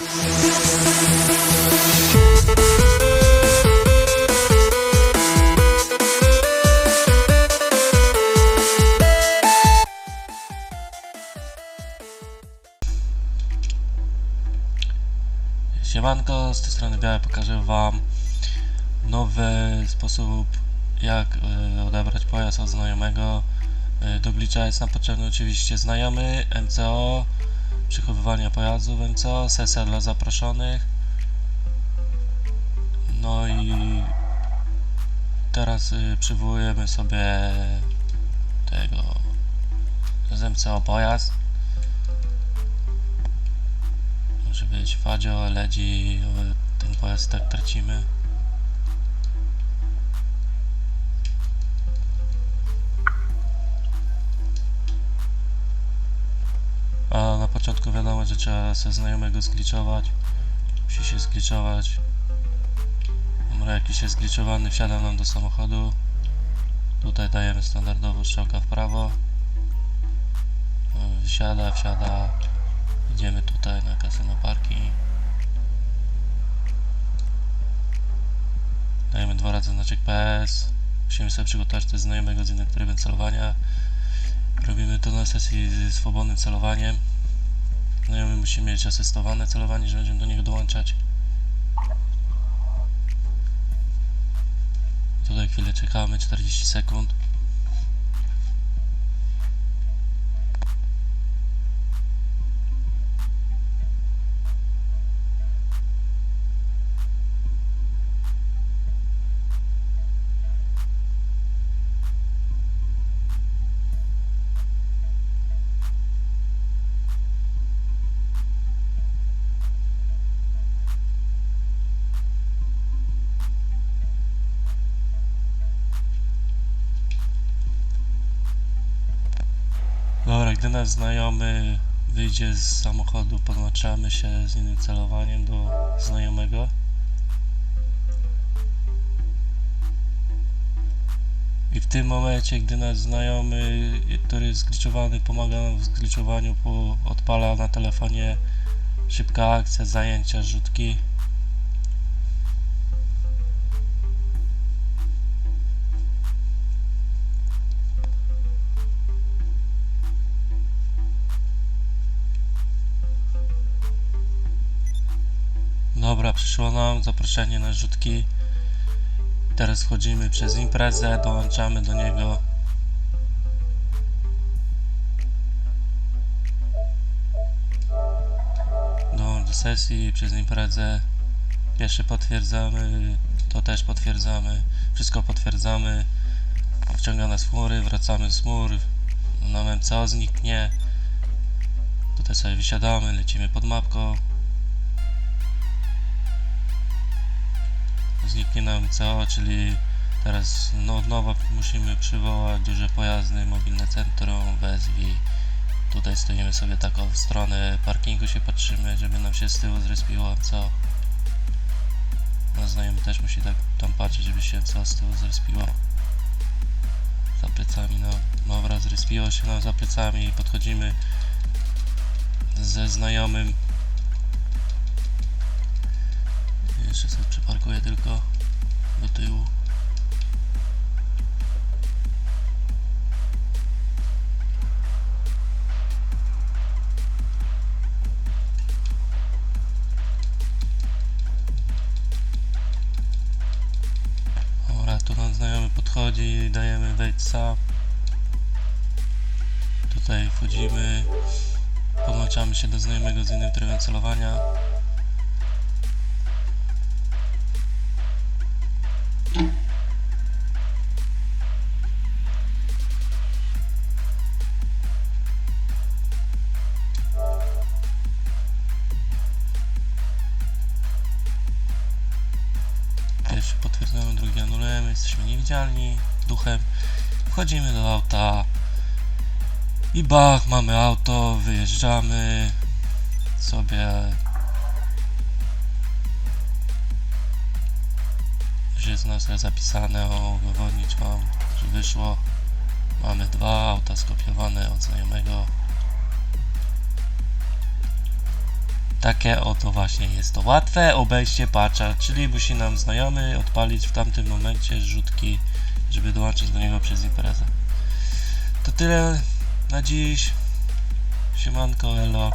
Siemanko, z tej strony Białe pokażę Wam nowy sposób jak e, odebrać pojazd od znajomego. E, do glitcha jest nam potrzebny oczywiście znajomy, MCO, przechowywanie pojazdu MCO, sesja dla zaproszonych. No i teraz y, przywołujemy sobie tego z MCO pojazd. Może być Fadzio, Ledzi, ten pojazd tak tracimy. Początku wiadomo, że trzeba sobie znajomego zgliczować. Musi się zgliczować. Dobra, jakiś jest zgliczowany, wsiada nam do samochodu. Tutaj dajemy standardowo strzałka w prawo. Wsiada, wsiada. Idziemy tutaj na kasyno parking. Dajemy dwa razy znaczek PS. Musimy sobie przygotować też znajomego z innym trybem celowania. Robimy to na sesji z swobodnym celowaniem. Znajomy musi mieć asystowane celowanie, że będziemy do niego dołączać. Tutaj chwilę czekamy, 40 sekund. Nasz znajomy wyjdzie z samochodu, podłączamy się z innym celowaniem do znajomego. I w tym momencie, gdy nasz znajomy, który jest zgliczowany, pomaga nam w zgliczowaniu, odpala na telefonie szybka akcja zajęcia rzutki. Dobra, przyszło nam zaproszenie na rzutki. Teraz wchodzimy przez imprezę, dołączamy do niego. Dołącz do sesji przez imprezę. Pierwszy potwierdzamy, to też potwierdzamy. Wszystko potwierdzamy. Wciąga nas chmury, wracamy z chmur. Na MCO zniknie. Tutaj sobie wysiadamy, lecimy pod mapką. Zniknie nam CO, czyli teraz no, od nowa musimy przywołać duże pojazdy, mobilne centrum, wezwij. Tutaj stoimy sobie taką w stronę parkingu się patrzymy, żeby nam się z tyłu zrespiło co. No znajomy też musi tak tam patrzeć, żeby się co z tyłu zrespiło. Za plecami, no dobra, zrespiło się nam za plecami podchodzimy ze znajomym Jeszcze sobie przeparkuję tylko do tyłu. Dobra, tu nam znajomy podchodzi, dajemy wejdź sam. Tutaj wchodzimy, podłączamy się do znajomego z innym trybem celowania. Duchem. Wchodzimy do auta i bach, mamy auto, wyjeżdżamy sobie. Już jest nas zapisane, o, wam, że wyszło. Mamy dwa auta skopiowane od znajomego. Takie oto właśnie jest to łatwe obejście patcha, czyli musi nam znajomy odpalić w tamtym momencie rzutki, żeby dołączyć do niego przez imprezę. To tyle na dziś. Siemanko, elo.